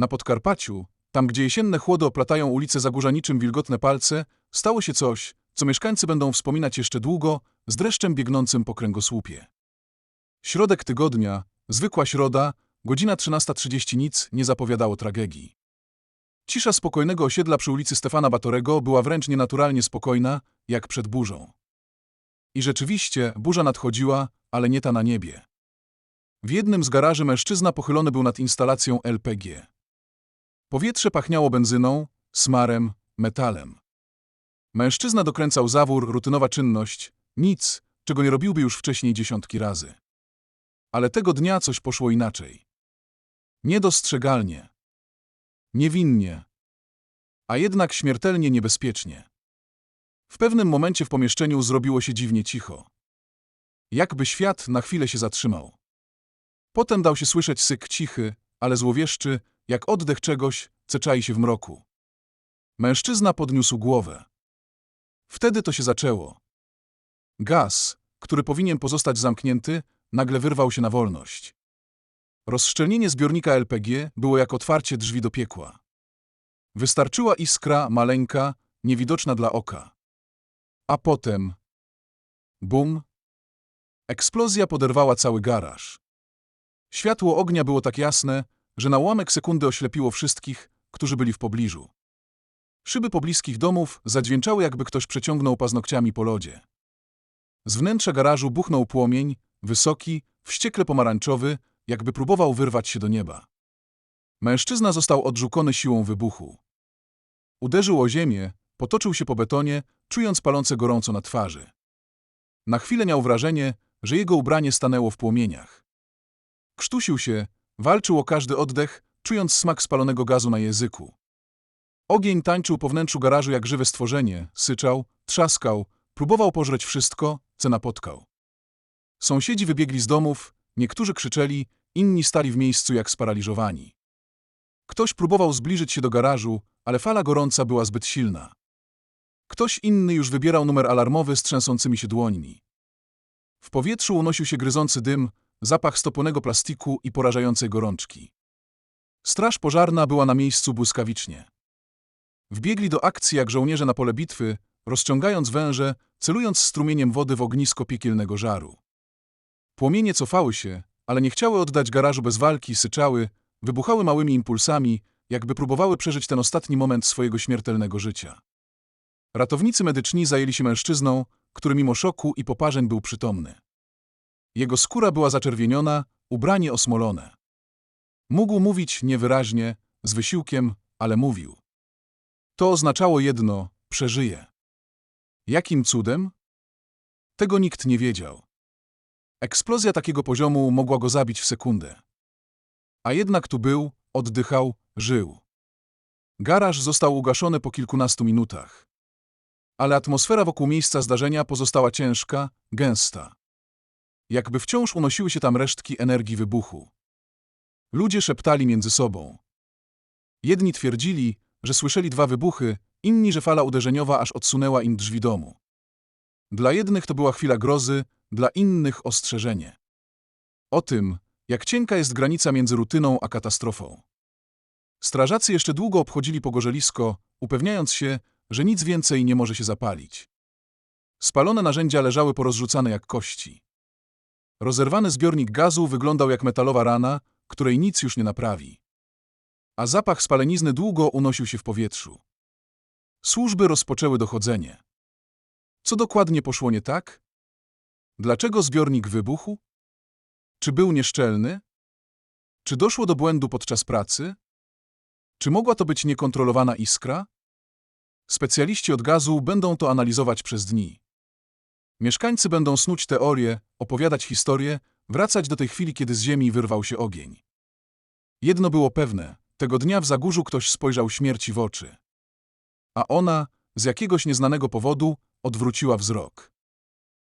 Na Podkarpaciu, tam gdzie jesienne chłody oplatają ulice Zagórza niczym wilgotne palce, stało się coś, co mieszkańcy będą wspominać jeszcze długo, z dreszczem biegnącym po kręgosłupie. Środek tygodnia, zwykła środa, godzina 13.30 nic nie zapowiadało tragedii. Cisza spokojnego osiedla przy ulicy Stefana Batorego była wręcz nienaturalnie spokojna, jak przed burzą. I rzeczywiście burza nadchodziła, ale nie ta na niebie. W jednym z garaży mężczyzna pochylony był nad instalacją LPG. Powietrze pachniało benzyną, smarem, metalem. Mężczyzna dokręcał zawór, rutynowa czynność, nic, czego nie robiłby już wcześniej dziesiątki razy. Ale tego dnia coś poszło inaczej. Niedostrzegalnie. Niewinnie. A jednak śmiertelnie niebezpiecznie. W pewnym momencie w pomieszczeniu zrobiło się dziwnie cicho. Jakby świat na chwilę się zatrzymał. Potem dał się słyszeć syk cichy, ale złowieszczy, jak oddech czegoś, co czai się w mroku. Mężczyzna podniósł głowę. Wtedy to się zaczęło. Gaz, który powinien pozostać zamknięty, nagle wyrwał się na wolność. Rozszczelnienie zbiornika LPG było jak otwarcie drzwi do piekła. Wystarczyła iskra, maleńka, niewidoczna dla oka. A potem... Bum! Eksplozja poderwała cały garaż. Światło ognia było tak jasne, że na ułamek sekundy oślepiło wszystkich, którzy byli w pobliżu. Szyby pobliskich domów zadźwięczały, jakby ktoś przeciągnął paznokciami po lodzie. Z wnętrza garażu buchnął płomień, wysoki, wściekle pomarańczowy, jakby próbował wyrwać się do nieba. Mężczyzna został odrzucony siłą wybuchu. Uderzył o ziemię, potoczył się po betonie, czując palące gorąco na twarzy. Na chwilę miał wrażenie, że jego ubranie stanęło w płomieniach. Krztusił się, walczył o każdy oddech, czując smak spalonego gazu na języku. Ogień tańczył po wnętrzu garażu jak żywe stworzenie, syczał, trzaskał, próbował pożreć wszystko, co napotkał. Sąsiedzi wybiegli z domów, niektórzy krzyczeli, inni stali w miejscu jak sparaliżowani. Ktoś próbował zbliżyć się do garażu, ale fala gorąca była zbyt silna. Ktoś inny już wybierał numer alarmowy z trzęsącymi się dłońmi. W powietrzu unosił się gryzący dym, zapach stopionego plastiku i porażającej gorączki. Straż pożarna była na miejscu błyskawicznie. Wbiegli do akcji jak żołnierze na pole bitwy, rozciągając węże, celując strumieniem wody w ognisko piekielnego żaru. Płomienie cofały się, ale nie chciały oddać garażu bez walki, syczały, wybuchały małymi impulsami, jakby próbowały przeżyć ten ostatni moment swojego śmiertelnego życia. Ratownicy medyczni zajęli się mężczyzną, który mimo szoku i poparzeń był przytomny. Jego skóra była zaczerwieniona, ubranie osmolone. Mógł mówić niewyraźnie, z wysiłkiem, ale mówił. To oznaczało jedno – przeżyje. Jakim cudem? Tego nikt nie wiedział. Eksplozja takiego poziomu mogła go zabić w sekundę. A jednak tu był, oddychał, żył. Garaż został ugaszony po kilkunastu minutach. Ale atmosfera wokół miejsca zdarzenia pozostała ciężka, gęsta. Jakby wciąż unosiły się tam resztki energii wybuchu. Ludzie szeptali między sobą. Jedni twierdzili, że słyszeli dwa wybuchy, inni, że fala uderzeniowa aż odsunęła im drzwi domu. Dla jednych to była chwila grozy, dla innych ostrzeżenie. O tym, jak cienka jest granica między rutyną a katastrofą. Strażacy jeszcze długo obchodzili pogorzelisko, upewniając się, że nic więcej nie może się zapalić. Spalone narzędzia leżały porozrzucane jak kości. Rozerwany zbiornik gazu wyglądał jak metalowa rana, której nic już nie naprawi. A zapach spalenizny długo unosił się w powietrzu. Służby rozpoczęły dochodzenie. Co dokładnie poszło nie tak? Dlaczego zbiornik wybuchł? Czy był nieszczelny? Czy doszło do błędu podczas pracy? Czy mogła to być niekontrolowana iskra? Specjaliści od gazu będą to analizować przez dni. Mieszkańcy będą snuć teorie, opowiadać historie, wracać do tej chwili, kiedy z ziemi wyrwał się ogień. Jedno było pewne, tego dnia w Zagórzu ktoś spojrzał śmierci w oczy. A ona, z jakiegoś nieznanego powodu, odwróciła wzrok.